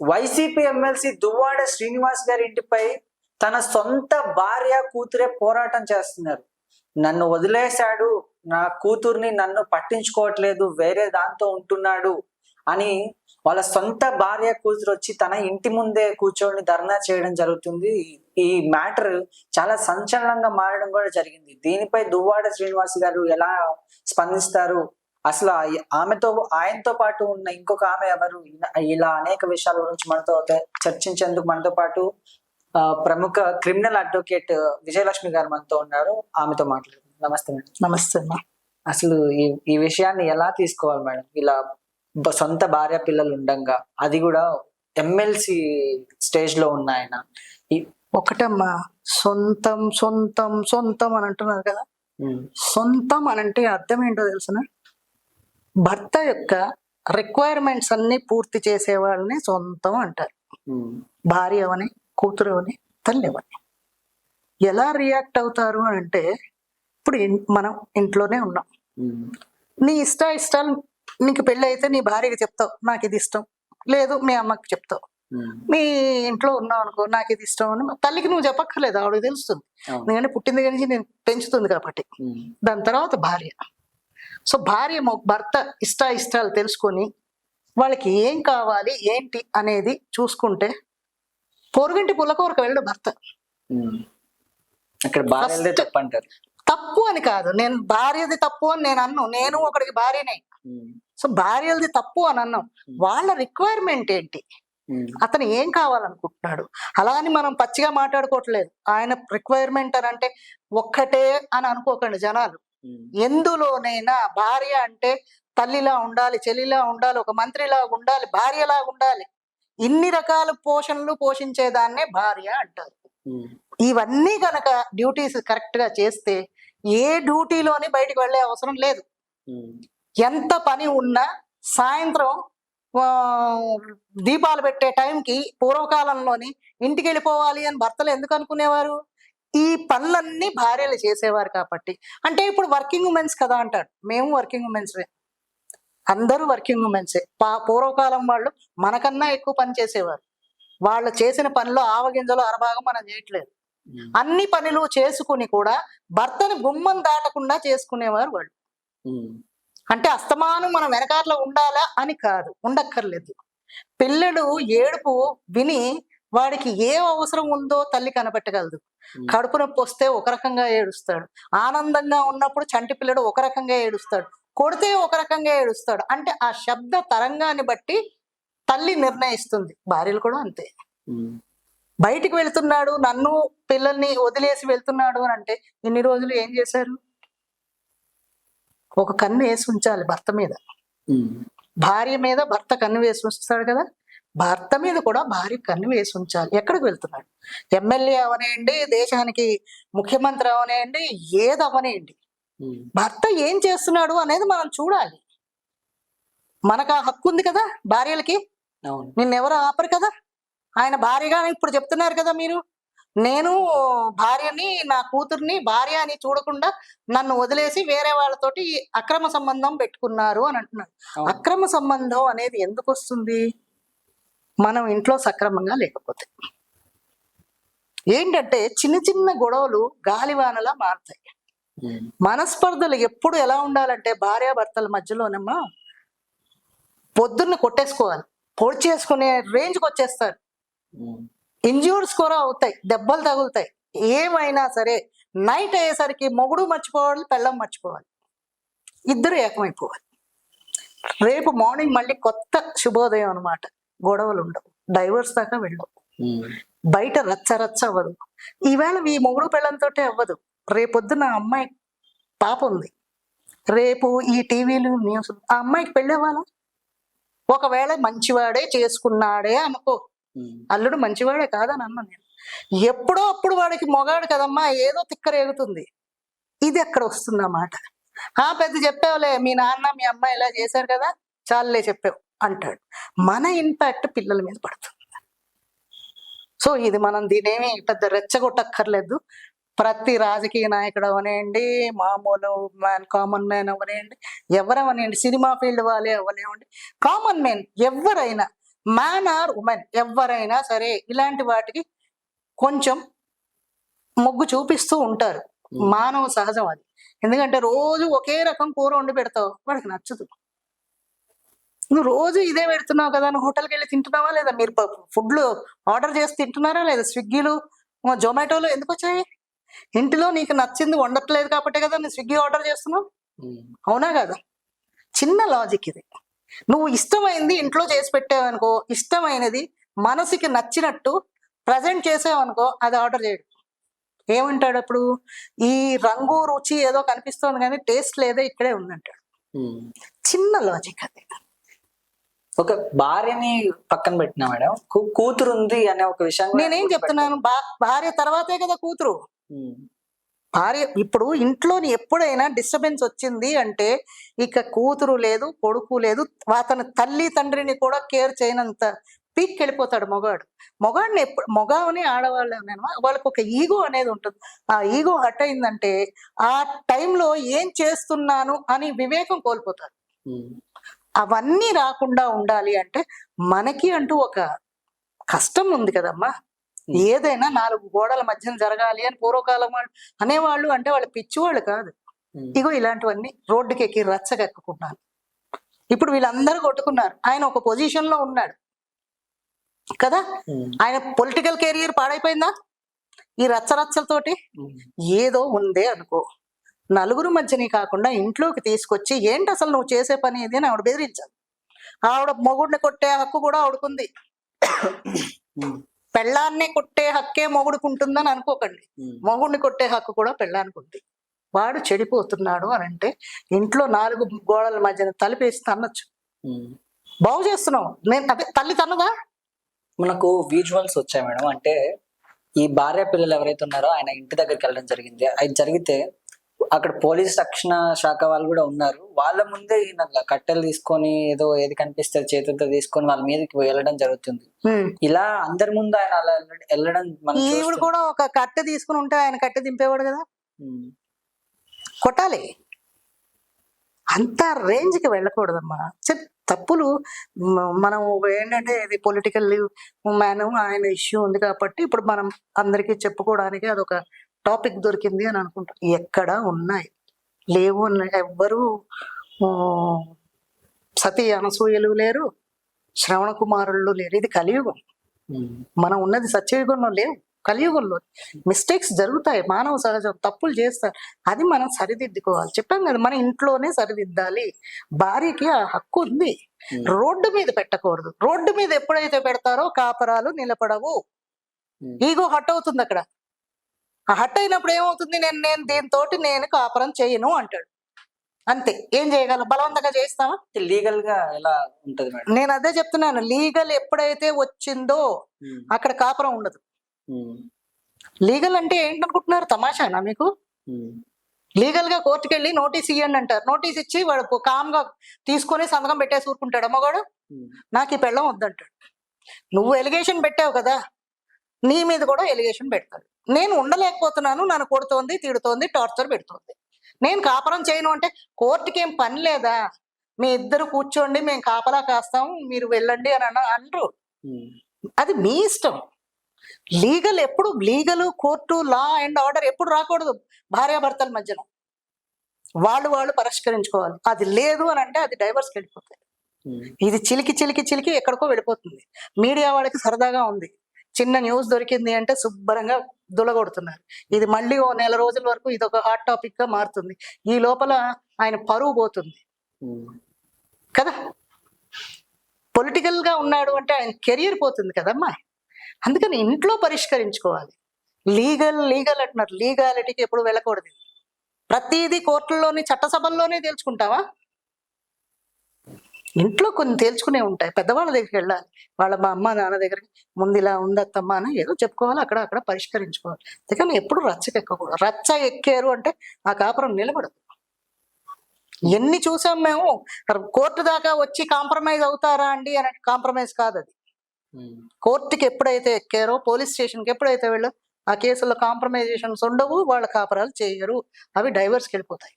YCP MLC Duvvada Srinivas గారి ఇంటిపై తన సొంత భార్య కూతురే పోరాటం చేస్తున్నారు. నన్ను వదిలేశాడు నా కూతుర్ని నన్ను పట్టించుకోవట్లేదు వేరే దాంతో ఉంటున్నాడు అని వాళ్ళ సొంత భార్య కూతురు వచ్చి తన ఇంటి ముందే కూర్చొని ధర్నా చేయడం జరుగుతుంది. ఈ మ్యాటర్ చాలా సంచలనంగా మారడం కూడా జరిగింది. దీనిపై దువ్వాడ శ్రీనివాస్ గారు ఎలా స్పందిస్తారు? అసలు ఆమెతో ఆయనతో పాటు ఉన్న ఇంకొక ఆమె ఎవరు? ఇలా- అనేక విషయాల గురించి మనతో చర్చించేందుకు మనతో పాటు ప్రముఖ క్రిమినల్ అడ్వకేట్ విజయలక్ష్మి గారు మనతో ఉన్నారు. ఆమెతో మాట్లాడుతున్నాం నమస్తే మేడం. నమస్తే అమ్మా. అసలు ఈ ఈ విషయాన్ని ఎలా తీసుకోవాలి మేడం? ఇలా సొంత భార్య పిల్లలు ఉండంగా అది కూడా ఎమ్మెల్సీ స్టేజ్లో ఉన్న ఆయన. ఒకటమ్మా సొంతం సొంతం సొంతం అని అంటున్నారు కదా. సొంతం అని అంటే అర్థం ఏంటో తెలుసిన? భర్త యొక్క రిక్వైర్మెంట్స్ అన్ని పూర్తి చేసే వాళ్ళని సొంతం అంటారు. భార్య అవని కూతురు అవని తల్లి అవని ఎలా రియాక్ట్ అవుతారు అని అంటే ఇప్పుడు మనం ఇంట్లోనే ఉన్నాం. నీ ఇష్ట ఇష్టాలు నీకు పెళ్ళి అయితే నీ భార్యకి చెప్తావు నాకు ఇది ఇష్టం. లేదు మీ అమ్మకి చెప్తావు. మీ ఇంట్లో ఉన్నావు అనుకో నాకు ఇది ఇష్టం అని తల్లికి నువ్వు చెప్పక్కర్లేదు ఆవిడకి తెలుస్తుంది. ఎందుకంటే పుట్టింది నుంచి నేను పెంచుతుంది కాబట్టి. దాని తర్వాత భార్య. సో భార్య భర్త ఇష్ట ఇష్టాలు తెలుసుకొని వాళ్ళకి ఏం కావాలి ఏంటి అనేది చూసుకుంటే పొరుగింటి పుల్లకూరకు వెళ్ళడు భర్త. అక్కడ తప్పంటారు. తప్పు అని కాదు. నేను భార్యది తప్పు అని నేను అన్ను. నేను ఒకడికి భార్యనే. సో భార్యలది తప్పు అని అన్నాం. వాళ్ళ రిక్వైర్మెంట్ ఏంటి? అతను ఏం కావాలనుకుంటున్నాడు? అలా అని మనం పచ్చిగా మాట్లాడుకోవట్లేదు. ఆయన రిక్వైర్మెంట్ అని అంటే ఒక్కటే అని అనుకోకండి జనాలు. ఎందులోనైనా భార్య అంటే తల్లిలా ఉండాలి చెల్లిలా ఉండాలి ఒక మంత్రిలా ఉండాలి భార్యలా ఉండాలి. ఇన్ని రకాల పోషణలు పోషించేదాన్నే భార్య అంటారు. ఇవన్నీ గనక డ్యూటీస్ కరెక్ట్గా చేస్తే ఏ డ్యూటీలోని బయటికి వెళ్ళే అవసరం లేదు. ఎంత పని ఉన్నా సాయంత్రం దీపాలు పెట్టే టైంకి పూర్వకాలంలోని ఇంటికి వెళ్ళిపోవాలి అని భర్తలు ఎందుకు అనుకునేవారు? ఈ పనులన్నీ భార్యలు చేసేవారు కాబట్టి. అంటే ఇప్పుడు వర్కింగ్ ఉమెన్స్ కదా అంటాడు మేము వర్కింగ్ ఉమెన్స్ అందరూ వర్కింగ్ ఉమెన్సే పా పూర్వకాలం వాళ్ళు మనకన్నా ఎక్కువ పని చేసేవారు. వాళ్ళు చేసిన పనిలో ఆవగింజలు అరభాగం మనం చేయట్లేదు. అన్ని పనులు చేసుకుని కూడా భర్తను గుమ్మం దాటకుండా చేసుకునేవారు వాళ్ళు. అంటే అస్తమానం మనం వెనకాతలో ఉండాలా అని కాదు. ఉండక్కర్లేదు. పిల్లడు ఏడుపు విని వాడికి ఏ అవసరం ఉందో తల్లి కనబెట్టగలదు. కడుపు నొప్పి వస్తే ఒక రకంగా ఏడుస్తాడు. ఆనందంగా ఉన్నప్పుడు చంటి పిల్లడు ఒక రకంగా ఏడుస్తాడు. కొడితే ఒక రకంగా ఏడుస్తాడు. అంటే ఆ శబ్ద తరంగాన్ని బట్టి తల్లి నిర్ణయిస్తుంది. భార్యలు కూడా అంతే. బయటికి వెళ్తున్నాడు నన్ను పిల్లల్ని వదిలేసి వెళ్తున్నాడు అని అంటే ఇన్ని రోజులు ఏం చేశారు? ఒక కన్ను వేసి ఉంచాలి భర్త మీద. భార్య మీద భర్త కన్ను వేసి ఉంచుతాడు కదా? భర్త మీద కూడా భార్య కన్ను వేసి ఉంచాలి. ఎక్కడికి వెళ్తున్నాడు? ఎమ్మెల్యే అవనేయండి దేశానికి ముఖ్యమంత్రి అవనేయండి ఏది అవనేయండి. భర్త ఏం చేస్తున్నాడు అనేది మనం చూడాలి. మనకు ఆ హక్కు ఉంది కదా భార్యలకి? నిన్నెవరు ఆపరు కదా? ఆయన భార్యగా ఇప్పుడు చెప్తున్నారు కదా మీరు. నేను భార్యని నా కూతుర్ని భార్య అని చూడకుండా నన్ను వదిలేసి వేరే వాళ్ళతోటి అక్రమ సంబంధం పెట్టుకున్నారు అని అంటున్నారు అవును. అక్రమ సంబంధం అనేది ఎందుకు వస్తుంది? మనం ఇంట్లో సక్రమంగా లేకపోతే. ఏంటంటే చిన్న చిన్న గొడవలు గాలివానలా మారుతాయి. మనస్పర్ధలు ఎప్పుడు ఎలా ఉండాలంటే భార్యాభర్తల మధ్యలోనమ్మా పొద్దున్న కొట్టేసుకోవాలి. పొడి చేసుకునే రేంజ్కి వచ్చేస్తారు. ఇంజ్యూర్స్ కూడా అవుతాయి. దెబ్బలు తగులుతాయి. ఏమైనా సరే నైట్ అయ్యేసరికి మొగుడు మర్చిపోవాలి పెళ్ళం మర్చిపోవాలి. ఇద్దరు ఏకమైపోవాలి. రేపు మార్నింగ్ మళ్ళీ కొత్త శుభోదయం అన్నమాట. గొడవలు ఉండవు డైవర్స్ దాకా వెళ్ళవు. బయట రచ్చ రచ్చ అవ్వదు. ఈవేళ ఈ మొగుడు పెళ్ళంతో అవ్వదు. రేపొద్దున అమ్మాయి పాప ఉంది. రేపు ఈ టీవీలు న్యూస్ ఆ అమ్మాయికి పెళ్ళేవాళ్ళ ఒకవేళ మంచివాడే చేసుకున్నాడే అనుకో. అల్లుడు మంచివాడే కాదని అన్నా నేను. ఎప్పుడో అప్పుడు వాడికి మొగాడు కదమ్మా ఏదో తిక్కరేగుతుంది ఇది ఎక్కడ వస్తుంది అన్నమాట ఆ పెద్ద చెప్పావులే మీ నాన్న మీ అమ్మ ఇలా చేశారు కదా? చాలులే చెప్పావు. అంటాడు. మన ఇంపాక్ట్ పిల్లల మీద పడుతుంది. సో ఇది మనం దీనేమి పెద్ద రెచ్చగొట్టక్కర్లేదు. ప్రతి రాజకీయ నాయకుడు అవనేయండి మామూలు మ్యాన్ కామన్ మ్యాన్ అవనేయండి ఎవరవనేయండి సినిమా ఫీల్డ్ వాళ్ళే అవనేయండి. కామన్ మ్యాన్ ఎవరైనా మ్యాన్ ఆర్ ఉమెన్ ఎవరైనా సరే ఇలాంటి వాటికి కొంచెం మొగ్గు చూపిస్తూ ఉంటారు. మానవ సహజం అది. ఎందుకంటే రోజు ఒకే రకం కూర వండి పెడతావు వాడికి నచ్చదు. నువ్వు రోజు ఇదే పెడుతున్నావు కదా నువ్వు హోటల్కి వెళ్ళి తింటున్నావా లేదా మీరు ఫుడ్లు ఆర్డర్ చేసి తింటున్నారా లేదా? స్విగ్గీలు జొమాటోలు ఎందుకు వచ్చాయి? ఇంటిలో నీకు నచ్చింది వండట్లేదు కాబట్టి కదా నువ్వు స్విగ్గీ ఆర్డర్ చేస్తున్నావు? అవునా కదా? చిన్న లాజిక్ ఇది. నువ్వు ఇష్టమైంది ఇంట్లో చేసి పెట్టావనుకో ఇష్టమైనది మనసుకి నచ్చినట్టు ప్రజెంట్ చేసావనుకో అది ఆర్డర్ చేయడు. ఏమంటాడు అప్పుడు? ఈ రంగు రుచి ఏదో కనిపిస్తోంది కానీ టేస్ట్ లేదో ఇక్కడే ఉందంటాడు. చిన్న లాజిక్ అది. ఒక భార్యని పక్కన పెట్టినా మేడం? కూతురు ఉంది అనే ఒక విషయం నేనేం చెప్తున్నాను? భార్య తర్వాతే కదా కూతురు. భార్య ఇప్పుడు ఇంట్లోని ఎప్పుడైనా డిస్టర్బెన్స్ వచ్చింది అంటే ఇక కూతురు లేదు కొడుకు లేదు అతని తల్లి తండ్రిని కూడా కేర్ చేయనంత పీక్ వెళ్ళిపోతాడు మొగాడు. మొగాడిని ఎప్పుడు మొగాని ఆడవాళ్ళు వాళ్ళకి ఒక ఈగో అనేది ఉంటుంది. ఆ ఈగో హట్ అయిందంటే ఆ టైంలో ఏం చేస్తున్నాను అని వివేకం కోల్పోతారు. అవన్నీ రాకుండా ఉండాలి అంటే మనకి అంటూ ఒక కష్టం ఉంది కదమ్మా. ఏదైనా నాలుగు గోడల మధ్యన జరగాలి అని పూర్వకాలం వాళ్ళు అనేవాళ్ళు అంటే వాళ్ళు పిచ్చివాళ్ళు కాదు. ఇగో ఇలాంటివన్నీ రోడ్డుకి ఎక్కి రచ్చగెక్కుకున్నాను ఇప్పుడు వీళ్ళందరూ కొట్టుకున్నారు. ఆయన ఒక పొజిషన్లో ఉన్నాడు. కదా? ఆయన పొలిటికల్ కెరియర్ పాడైపోయిందా? ఈ రచ్చరచ్చలతోటి ఏదో ఉందే అనుకో. నలుగురు మధ్యని కాకుండా ఇంట్లోకి తీసుకొచ్చి ఏంటి అసలు నువ్వు చేసే పని ఇది? అని ఆవిడ బెదిరించాలి ఆవిడ మొగుడిని కొట్టే హక్కు కూడా ఆవిడకుంది పెళ్ళాన్ని కొట్టే హక్కే మొగుడికి ఉంటుందని అనుకోకండి. మొగుడిని కొట్టే హక్కు కూడా పెళ్ళానికి ఉంది. వాడు చెడిపోతున్నాడు అని అంటే ఇంట్లో నాలుగు గోడల మధ్యన తలిపేసి తన్నొచ్చు. ఉమ్. బాగు చేస్తున్నావు. నేను అదే తల్లి తన్నదా మనకు విజువల్స్ వచ్చాయి మేడం. అంటే ఈ భార్య పిల్లలు ఎవరైతే ఉన్నారో ఆయన ఇంటి దగ్గరికి వెళ్ళడం జరిగింది. అది జరిగితే అక్కడ పోలీస్ రక్షణ శాఖ వాళ్ళు కూడా ఉన్నారు. వాళ్ళ ముందే ఈయన కట్టెలు తీసుకొని ఏదో ఏది కనిపిస్తే చేతులతో తీసుకొని వాళ్ళ మీదకి వెళ్ళడం జరుగుతుంది. ఇలా అందరి ముందు ఆయన అలా వెళ్ళ- వెళ్ళడం మనం ఈవిడ. కూడా ఒక కట్టె తీసుకుని ఉంటే ఆయన కట్టె దింపేవాడు కదా? కొట్టాలి. అంత రేంజ్కి వెళ్ళకూడదమ్మా తప్పులు. మనం ఏంటంటే ఇది పొలిటికల్ మ్యాన్ ఆయన ఇష్యూ ఉంది కాబట్టి ఇప్పుడు మనం అందరికీ చెప్పుకోవడానికి అదొక టాపిక్ దొరికింది అని అనుకుంటాం. ఎక్కడ ఉన్నాయి. లేవు అని ఎవ్వరు సతీ అనసూయలు లేరు శ్రవణ కుమారులు లేరు. ఇది కలియుగం. మనం ఉన్నది సత్యయుగంలో లేవు. కలియుగంలో మిస్టేక్స్ జరుగుతాయి. మానవ సహజం తప్పులు చేస్తారు. అది మనం సరిదిద్దుకోవాలి. చెప్పాం కదా మన ఇంట్లోనే సరిదిద్దాలి. భార్యకి ఆ హక్కు ఉంది. రోడ్డు మీద పెట్టకూడదు. రోడ్డు మీద ఎప్పుడైతే పెడతారో కాపరాలు నిలబడవు. ఈగో హట్ అవుతుంది అక్కడ. హట్ అయినప్పుడు ఏమవుతుంది? నేను నేను దీంతో నేను కాపరం చేయను అంటాడు. అంతే. ఏం చేయగలం? బలవంతంగా చేస్తామా లీగల్గా ఎలా ఉంటది మేడం? నేను అదే చెప్తున్నాను. లీగల్ ఎప్పుడైతే వచ్చిందో అక్కడ కాపురం ఉండదు. లీగల్ అంటే ఏంటనుకుంటున్నారు? తమాషానా మీకు? లీగల్గా కోర్టుకి వెళ్ళి నోటీస్ ఇవ్వండి అంటారు. నోటీస్ ఇచ్చి వాడు కామ్గా తీసుకొని సంతకం పెట్టేసి ఊరుకుంటాడు. అమ్మగాడు నాకు ఈ పెళ్ళం వద్దంటాడు. నువ్వు ఎలిగేషన్ పెట్టావు కదా? నీ మీద కూడా ఎలిగేషన్ పెడతాడు. నేను ఉండలేకపోతున్నాను నన్ను కొడుతోంది తిడుతోంది టార్చర్ పెడుతోంది. నేను కాపరం చేయను అంటే కోర్టుకి ఏం పని లేదా? మీ ఇద్దరు కూర్చోండి మేము కాపలా కాస్తాం మీరు వెళ్ళండి అని అన అనరు. ఉమ్, అది మీ ఇష్టం. లీగల్ ఎప్పుడు legal court law and order ఎప్పుడు రాకూడదు భార్యాభర్తల మధ్యన. వాళ్ళు వాళ్ళు పరిష్కరించుకోవాలి. అది లేదు అని అంటే అది డైవర్స్కి వెళ్ళిపోతుంది ఇది చిలికి చిలికి చిలికి ఎక్కడికో వెళ్ళిపోతుంది. మీడియా వాళ్ళకి సరదాగా ఉంది. చిన్న న్యూస్ దొరికింది అంటే శుభ్రంగా దులగొడుతున్నారు. ఇది మళ్ళీ ఓ నెల రోజుల వరకు ఇది ఒక హాట్ టాపిక్గా మారుతుంది. ఈ లోపల ఆయన పరువు పోతుంది. కదా? పొలిటికల్గా ఉన్నాడు అంటే ఆయన కెరియర్ పోతుంది కదమ్మా. అందుకని ఇంట్లో పరిష్కరించుకోవాలి. లీగల్ లీగల్ అంటున్నారు. లీగాలిటీకి ఎప్పుడు వెళ్ళకూడదు. ప్రతిదీ కోర్టుల్లోని చట్టసభల్లోనే తేల్చుకుంటావా? ఇంట్లో కొన్ని తేల్చుకునే ఉంటాయి. పెద్దవాళ్ళ దగ్గరికి వెళ్ళాలి. వాళ్ళ మా అమ్మ నాన్న దగ్గరికి ముందు ఇలా ఉందత్తమ్మ అని ఏదో చెప్పుకోవాలి. అక్కడ అక్కడ పరిష్కరించుకోవాలి. అందుకని ఎప్పుడు రచ్చకెక్కకూడదు రచ్చ ఎక్కారు అంటే ఆ కాపురం నిలబడదు. ఎన్ని చూసాం మేము? కోర్టు దాకా వచ్చి కాంప్రమైజ్ అవుతారా అండి అని కాంప్రమైజ్ కాదు అది. కోర్టుకి ఎప్పుడైతే ఎక్కారో పోలీస్ స్టేషన్కి ఎప్పుడైతే వెళ్ళో ఆ కేసుల్లో కాంప్రమైజేషన్స్ ఉండవు. వాళ్ళ కాపరాలు చేయరు. అవి డైవర్స్కి వెళ్ళిపోతాయి.